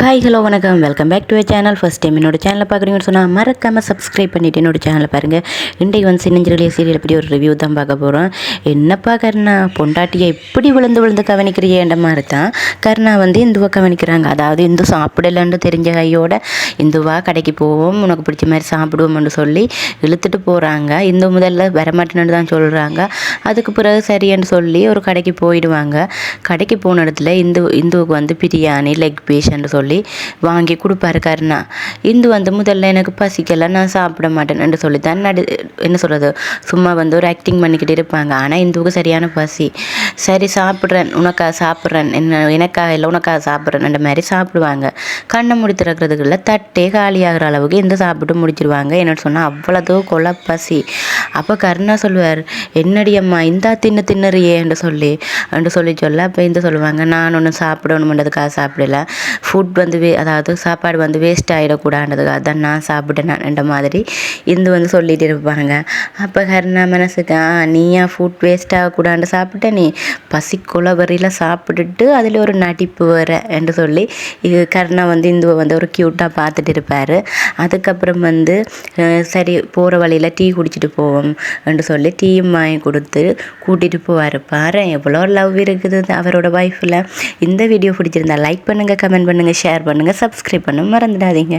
Hi hello வணக்கம். Welcome back to a channel first time என்னோட சேனலை பார்க்குறீங்கன்னு சொன்னால் மறக்காமல் சப்ஸ்கிரைப் பண்ணிவிட்டு என்னோட சேனலை பாருங்கள் இன்றைக்கு வந்து சின்னஞ்சிறிய சீரியல் பற்றி ஒரு ரிவ்யூ தான் பார்க்க போகிறோம் என்னப்பா கருணா பொண்டாட்டியை இப்படி விழுந்து விழுந்து கவனிக்கிறியேன்ற மாதிரி தான் கருணா வந்து இந்துவை கவனிக்கிறாங்க. அதாவது இந்து சாப்பிடலன்னு தெரிஞ்ச கையோட இந்துவா கடைக்கு போவோம் உனக்கு பிடிச்ச மாதிரி சாப்பிடுவோம்னு சொல்லி இழுத்துட்டு போகிறாங்க இந்து முதல்ல வரமாட்டேன்னு தான் சொல்கிறாங்க அதுக்கு பிறகு சரின்னு சொல்லி ஒரு கடைக்கு போயிடுவாங்க. கடைக்கு போன இடத்துல இந்து இந்துவுக்கு வந்து பிரியாணி லெக் பீஸ்ன்னு சொல்லி வாங்கி கொடுப்பாரு கருணா. இந்து வந்து முதல்ல எனக்கு பசிக்கல நான் சாப்பிட மாட்டேன்னு சொல்லி தான் நடு என்ன சொல்கிறது சும்மா வந்து ஒரு ஆக்டிங் பண்ணிக்கிட்டு இருப்பாங்க. ஆனால் இந்துவுக்கு சரியான பசி. சரி சாப்பிட்றேன் உனக்காக சாப்பிட்றேன் என்ன எனக்காக இல்லை உனக்காக சாப்பிட்றேன் மாதிரி சாப்பிடுவாங்க. கண்ணை முடி திறக்கிறதுக்குள்ள தட்டே காலியாகிற அளவுக்கு இந்த சாப்பிட்டு முடிச்சிருவாங்க. என்னன்னு சொன்னால் அவ்வளவு கொலை பசி. அப்போ கருணா சொல்லுவார் என்னடி அம்மா இந்தா தின்னு தின்னுறியேன்னு சொல்லி என்று சொல்லி சொல்ல அப்போ இந்த சொல்லுவாங்க நான் ஒன்று சாப்பிடணுமென்றதுக்காக சாப்பிடல. ஃபுட் வந்து வே அதாவது சாப்பாடு வந்து வேஸ்ட் ஆகிடக்கூடாதுக்காக தான் நான் சாப்பிட்டேன்ன்ற மாதிரி இந்து வந்து சொல்லிகிட்டு இருப்பாங்க அப்போ கருணா மனசுக்கு ஆ நீயா ஃபுட் வேஸ்ட் ஆகக்கூடாது சாப்பிட்ட? நீ பசி வரையில் சாப்பிட்டுட்டு அதில் ஒரு நடிப்பு வர என்று சொல்லி இது கருணா வந்து இந்துவை வந்து ஒரு க்யூட்டாக பார்த்துட்டு இருப்பார். அதுக்கப்புறம் வந்து சரி போகிற வழியில் டீ குடிச்சிட்டு போவோம் என்று சொல்லி டீயும் வாங்கி கொடுத்து கூட்டிகிட்டு போவார். பாரு எவ்வளோ லவ் இருக்குது அவரோட ஒய்ஃபில் இந்த வீடியோ பிடிச்சிருந்தா லைக் பண்ணுங்கள் கமெண்ட் பண்ணுங்கள் ஷேர் பண்ணுங்கள் சப்ஸ்கிரைப் பண்ண மறந்துடாதீங்க.